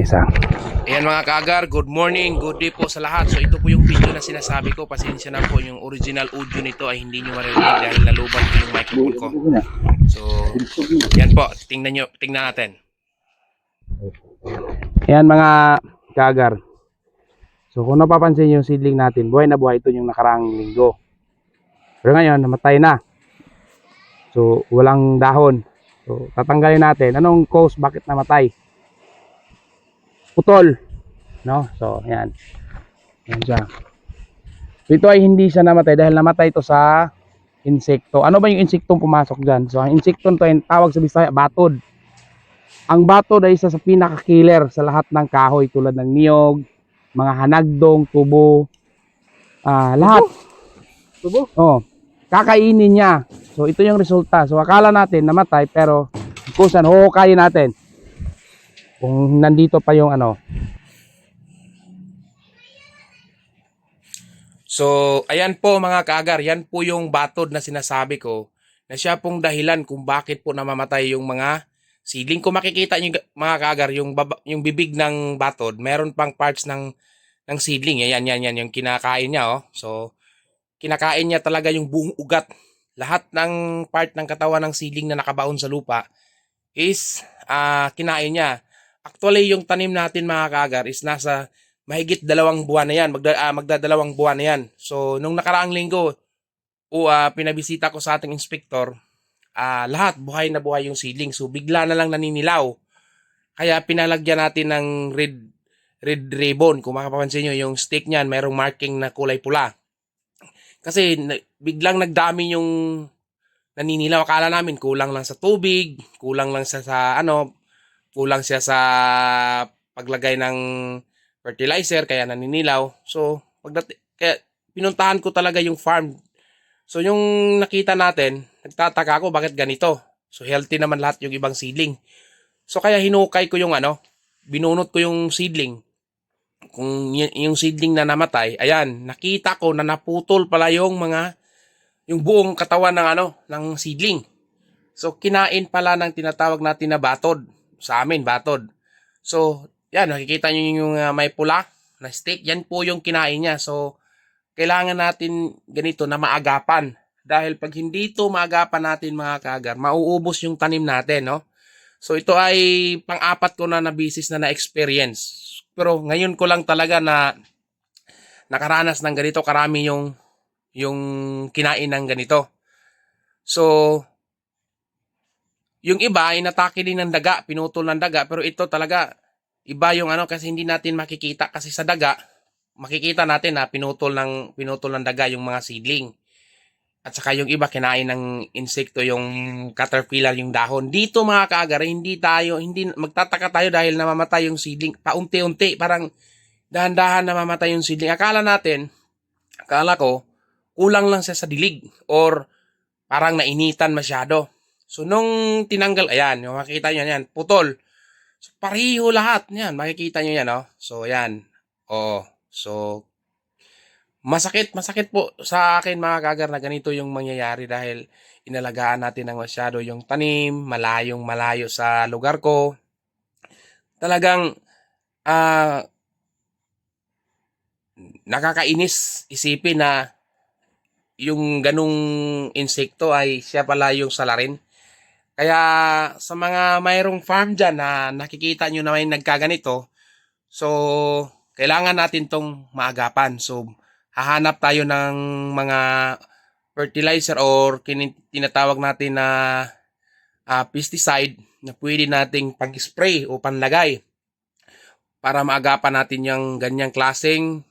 isa. Ayan mga kaagar, good morning, good day po sa lahat. So ito po yung video na sinasabi ko. Pasensya na po yung original audio nito ay hindi nyo maririnig dahil nalubat po yung microphone ko. So, yan po, tingnan nyo, tingnan natin. Ayan mga kagar. So kung napapansin yung seedling natin, buhay na buhay ito yung nakaraang linggo. Pero ngayon, namatay na. So walang dahon. So tatanggalin natin. Anong cause? Bakit namatay? Putol. No? So ayan. Ayan siya. So, ito ay hindi siya namatay dahil namatay ito sa insekto. Ano ba yung insektong pumasok dyan? So ang insektong to ay tawag sa Bisaya, batod. Ang batod ay isa sa pinaka-killer sa lahat ng kahoy tulad ng niyog, mga hanagdong, tubo, ah lahat. Tubo? Oh, kakainin niya. So ito yung resulta. So akala natin namatay pero kusan huhukayin natin. Kung nandito pa yung ano. So, ayan po mga kaagar, yan po yung batod na sinasabi ko na siya pong dahilan kung bakit po namamatay yung mga seedling. Kung makikita nyo mga kaagar, yung, yung bibig ng batod, meron pang parts ng, ng seedling. Yan, yan, yan, yung kinakain niya. Oh. So, kinakain niya talaga yung buong ugat. Lahat ng part ng katawan ng seedling na nakabaon sa lupa is ah kinain niya. Actually, yung tanim natin mga kaagar is nasa mahigit dalawang buwan na yan. Magda, ah, magdadalawang buwan na yan. So, nung nakaraang linggo, o ah, pinabisita ko sa ating inspektor, ah, lahat buhay na buhay yung seedling. So, bigla na lang naninilaw. Kaya pinalagyan natin ng red red ribbon. Kung makapapansin nyo, yung stick niyan, mayroong marking na kulay pula. Kasi na- biglang nagdami yung naninilaw. Akala namin kulang lang sa tubig, kulang lang sa, sa ano, kulang siya sa paglagay ng fertilizer kaya naninilaw. So, pagdati, kaya pinuntahan ko talaga yung farm. So, yung nakita natin, nagtataka ako bakit ganito. So, healthy naman lahat yung ibang seedling. So, kaya hinukay ko yung ano, binunot ko yung seedling. Kung yung seedling na namatay, ayan, nakita ko na naputol pala yung mga, yung buong katawan ng ano, ng seedling. So, kinain pala ng tinatawag natin na batod. Sa amin, batod. So, yan, nakikita nyo yung uh, may pula na steak. Yan po yung kinain niya. So, kailangan natin ganito na maagapan. Dahil pag hindi ito maagapan natin mga kagar, mauubos yung tanim natin, no? So, ito ay pang-apat ko na na business na na-experience. Pero ngayon ko lang talaga na nakaranas ng ganito karami yung yung kinain ng ganito. So, yung iba ay natake din ng daga, pinutol ng daga, pero ito talaga iba yung ano kasi hindi natin makikita kasi sa daga makikita natin na pinutol ng pinutol ng daga yung mga seedling. At saka yung iba kinain ng insekto yung caterpillar yung dahon. Dito mga kaagara, hindi tayo hindi magtataka tayo dahil namamatay yung seedling paunti-unti, parang dahan-dahan namamatay yung seedling. Akala natin, akala ko kulang lang siya sa dilig or parang nainitan masyado. So nung tinanggal, ayan, yung makikita nyo yan, putol. So pareho lahat yan, makikita nyo yan, no? So yan, oo. So, masakit, masakit po sa akin mga kagar na ganito yung mangyayari dahil inalagaan natin ng masyado yung tanim, malayong malayo sa lugar ko. Talagang, ah, nakakainis isipin na yung ganung insekto ay siya pala yung salarin. Kaya sa mga mayroong farm dyan na nakikita nyo na may nagkaganito, so kailangan natin tong maagapan. So hahanap tayo ng mga fertilizer or tinatawag natin na ah, pesticide na pwede nating pag-spray o panlagay para maagapan natin yung ganyang klaseng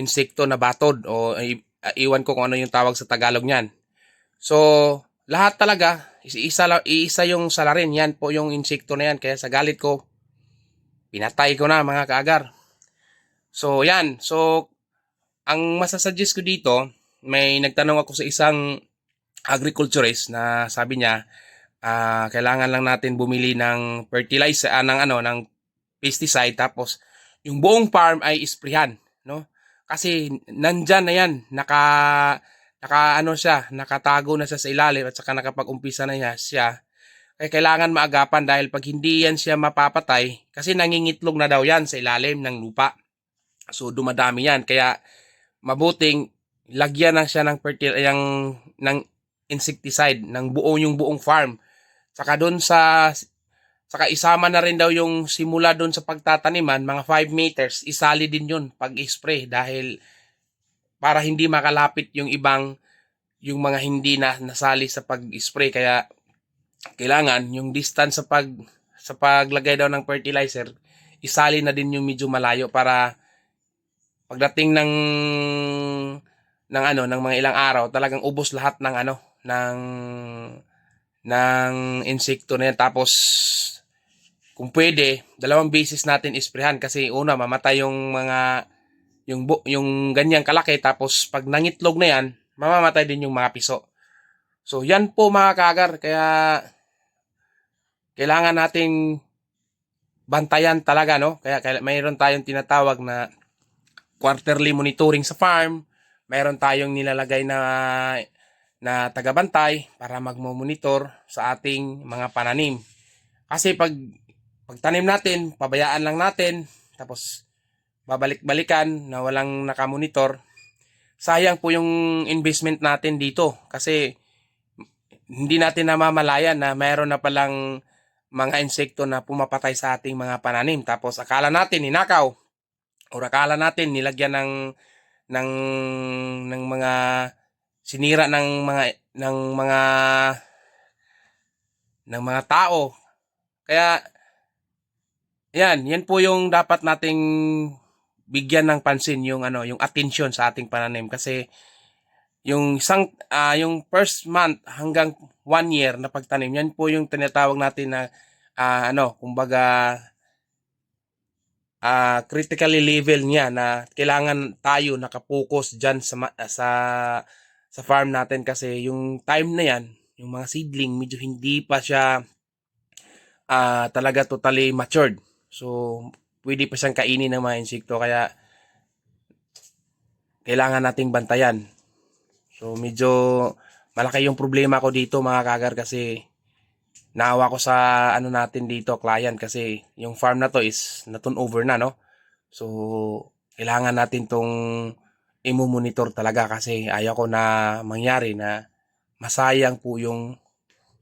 insekto na batod o ah, iwan ko kung ano yung tawag sa Tagalog niyan. So, lahat talaga, isa, iisa yung salarin. Yan po yung insekto na yan. Kaya sa galit ko, pinatay ko na mga kaagar. So, yan. So, ang masasuggest ko dito, may nagtanong ako sa isang agriculturist na sabi niya, ah, kailangan lang natin bumili ng fertilizer, ah, ng ano, ng pesticide, tapos yung buong farm ay isprihan, no? Kasi nandyan na yan, naka, naka ano siya, nakatago na siya sa ilalim at saka nakapag-umpisa na niya siya. Kaya kailangan maagapan dahil pag hindi yan siya mapapatay, kasi nangingitlog na daw yan sa ilalim ng lupa. So dumadami yan. Kaya mabuting lagyan na siya ng fertil yung ng insecticide ng buo yung buong farm. Saka doon sa saka isama na rin daw yung simula doon sa pagtataniman, mga 5 meters, isali din yun pag-spray dahil para hindi makalapit yung ibang yung mga hindi na nasali sa pag-spray. Kaya kailangan yung distance sa pag sa paglagay daw ng fertilizer isali na din yung medyo malayo para pagdating ng ng ano ng mga ilang araw talagang ubos lahat ng ano ng ng insekto na yan. Tapos kung pwede dalawang beses natin isprehan kasi una mamatay yung mga yung yung ganyang kalaki tapos pag nangitlog na yan mamamatay din yung mga piso. So yan po mga kagar. Kaya kailangan nating bantayan talaga no? Kaya, kaya mayroon tayong tinatawag na quarterly monitoring sa farm. Mayroon tayong nilalagay na na tagabantay para magmo-monitor sa ating mga pananim. Kasi pag pagtanim natin pabayaan lang natin. Tapos babalik-balikan na walang nakamonitor sayang po yung investment natin dito kasi hindi natin namamalayan na mayroon na palang mga insekto na pumapatay sa ating mga pananim. Tapos akala natin ninakaw o akala natin nilagyan ng ng ng mga sinira ng mga ng mga ng mga tao. Kaya yan, yan po yung dapat nating bigyan ng pansin yung ano, yung attention sa ating pananim kasi yung isang ah, yung first month hanggang one year na pagtanim, yan po yung tinatawag natin na ah, ano, kumbaga ah critically level niya na kailangan tayo nakapokus diyan sa sa sa farm natin kasi yung time na yan, yung mga seedling medyo hindi pa siya ah, talaga totally matured. So pwede pa siyang kainin ng mga insekto kaya kailangan nating bantayan. So medyo malaki yung problema ko dito mga kagar kasi naawa ko sa ano natin dito client kasi yung farm na to is na over na no. So kailangan natin tong imo-monitor talaga kasi ayaw ko na mangyari na masayang po yung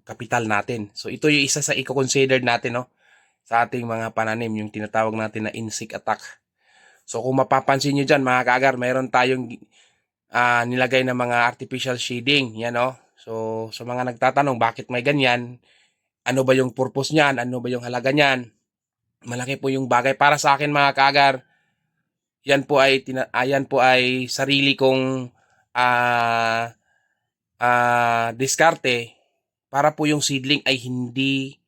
kapital natin. So ito yung isa sa i-consider natin no sa ating mga pananim yung tinatawag natin na insect attack. So kung mapapansin niyo diyan mga kagar, mayroon tayong ah, nilagay na mga artificial shading, yan no. So sa mga nagtatanong bakit may ganyan, ano ba yung purpose niyan, ano ba yung halaga niyan? Malaki po yung bagay para sa akin mga kagar. Yan po ay tina- ah, po ay sarili kong ah ah, diskarte para po yung seedling ay hindi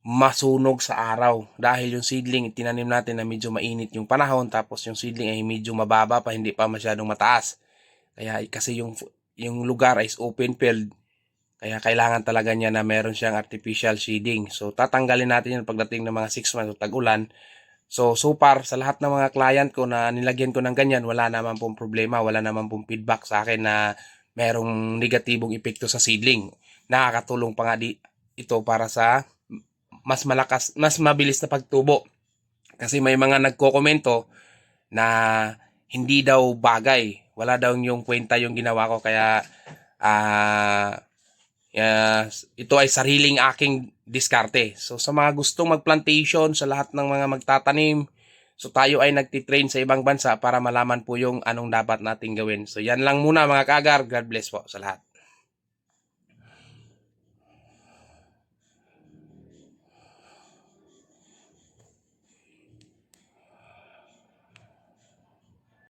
masunog sa araw. Dahil yung seedling tinanim natin na medyo mainit yung panahon tapos yung seedling ay medyo mababa pa hindi pa masyadong mataas. Kaya kasi yung yung lugar is open field. Kaya kailangan talaga niya na meron siyang artificial shading so tatanggalin natin yun pagdating ng mga 6 months o tag-ulan. So so far sa lahat ng mga client ko na nilagyan ko ng ganyan wala naman pong problema wala naman pong feedback sa akin na merong negatibong epekto sa seedling. Nakakatulong pa nga di ito para sa mas malakas, mas mabilis na pagtubo. Kasi may mga nagkokomento na hindi daw bagay. Wala daw yung kwenta yung ginawa ko kaya ah yes, ito ay sariling aking diskarte. So sa mga gustong magplantation, sa lahat ng mga magtatanim, so tayo ay nagtitrain sa ibang bansa para malaman po yung anong dapat nating gawin. So yan lang muna mga kagar. God bless po sa lahat.